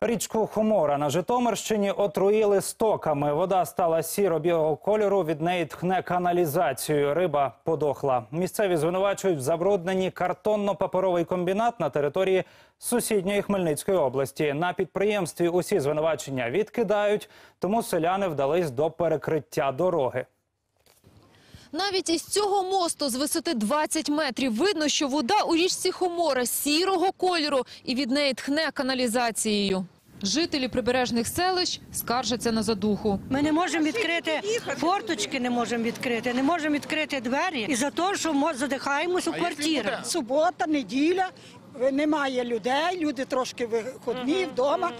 Річку Хомора на Житомирщині отруїли стоками. Вода стала сіро-білого кольору. Від неї тхне каналізацією. Риба подохла. Місцеві звинувачують в забрудненні картонно-паперовий комбінат на території сусідньої Хмельницької області. На підприємстві усі звинувачення відкидають, тому селяни вдались до перекриття дороги. Навіть із цього мосту з висоти 20 метрів видно, що вода у річці Хомора сірого кольору і від неї тхне каналізацією. Жителі прибережних селищ скаржаться на задуху. Ми не можемо відкрити форточки, не можемо відкрити, не можемо відкрити двері. І за те, що ми задихаємось у квартирах. субота, неділя, немає людей, люди трошки виходні вдома,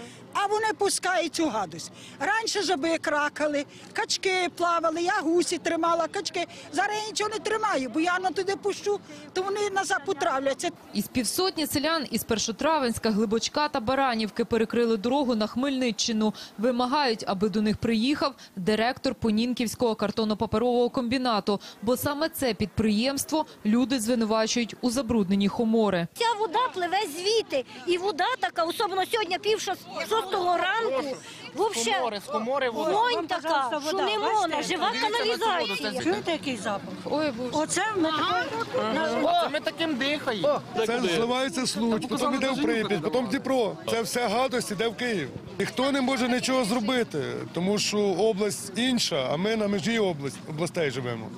а вони пускають цю гадость. Раніше жаби кракали, качки плавали, я гусі тримала, качки. Зараз я нічого не тримаю, бо я на туди пущу, то вони назад потравляться. Із півсотні селян із Першотравенська, Глибочка та Баранівки перекрили дорогу на Хмельниччину. Вимагають, аби до них приїхав директор Понінківського картонно-паперового комбінату. Бо саме це підприємство люди звинувачують у забрудненні Хомори. Ця вода пливе звідти, і вода така, особливо сьогодні пів шос- шостого ранку, вовше вонь така, що не можна, жива каналізація. Чуєте, який запах? Ой, боже. Оце ми таким дихаємо. Це зливається Случ, потім йде в Прип'ять, потім Дніпро. Це все гадость іде в Київ. Ніхто не може нічого зробити, тому що область інша, а ми на межі область, областей живемо.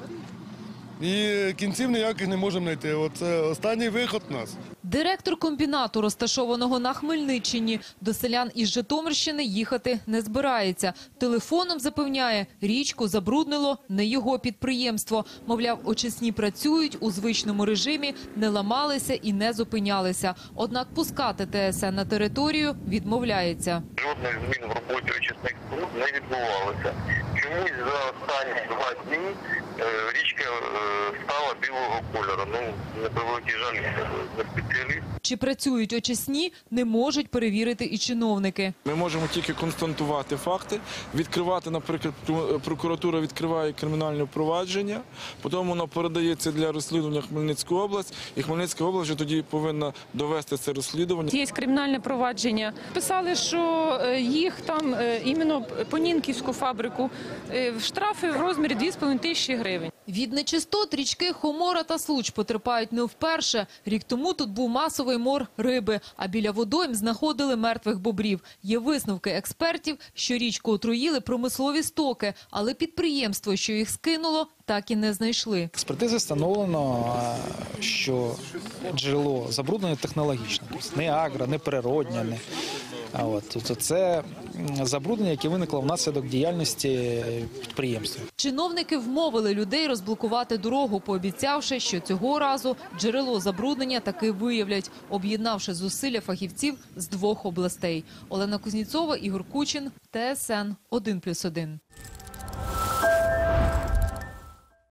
І кінців ніяких не можемо знайти. Оце останній виход у нас. Директор комбінату, розташованого на Хмельниччині, до селян із Житомирщини їхати не збирається. Телефоном запевняє, річку забруднило не його підприємство. Мовляв, очисні працюють у звичному режимі, не ламалися і не зупинялися. Однак пускати ТСН на територію відмовляється. жодних змін в роботі очисних споруд не відбувалося. Чомусь за останні два дні е, річка е, стала білого кольору. Ну, превеликий жаль, не спеціаліст. Чи працюють очисні, не можуть перевірити і чиновники. Ми можемо тільки констатувати факти, відкривати, наприклад, прокуратура відкриває кримінальне провадження, потім воно передається для розслідування Хмельницьку область, і Хмельницька область вже тоді повинна довести це розслідування. Є кримінальне провадження. Писали, що е, їх там е, іменно Понінківську фабрику е, в штрафи в розмірі 2,5 тисячі гривень. Від нечистот річки Хомора та Случ потерпають не вперше. Рік тому тут був масовий мор риби, а біля водойм знаходили мертвих бобрів. Є висновки експертів, що річку отруїли промислові стоки, але підприємство, що їх скинуло, так і не знайшли. Експертизи встановлено, що джерело забруднене технологічно, тобто не агро, не природнє. Не. А от, тобто це забруднення, яке виникло внаслідок діяльності підприємства. Чиновники вмовили людей розблокувати дорогу, пообіцявши, що цього разу джерело забруднення таки виявлять, об'єднавши зусилля фахівців з двох областей. Олена Кузніцова, Ігор Кучин, ТСН 1+,1.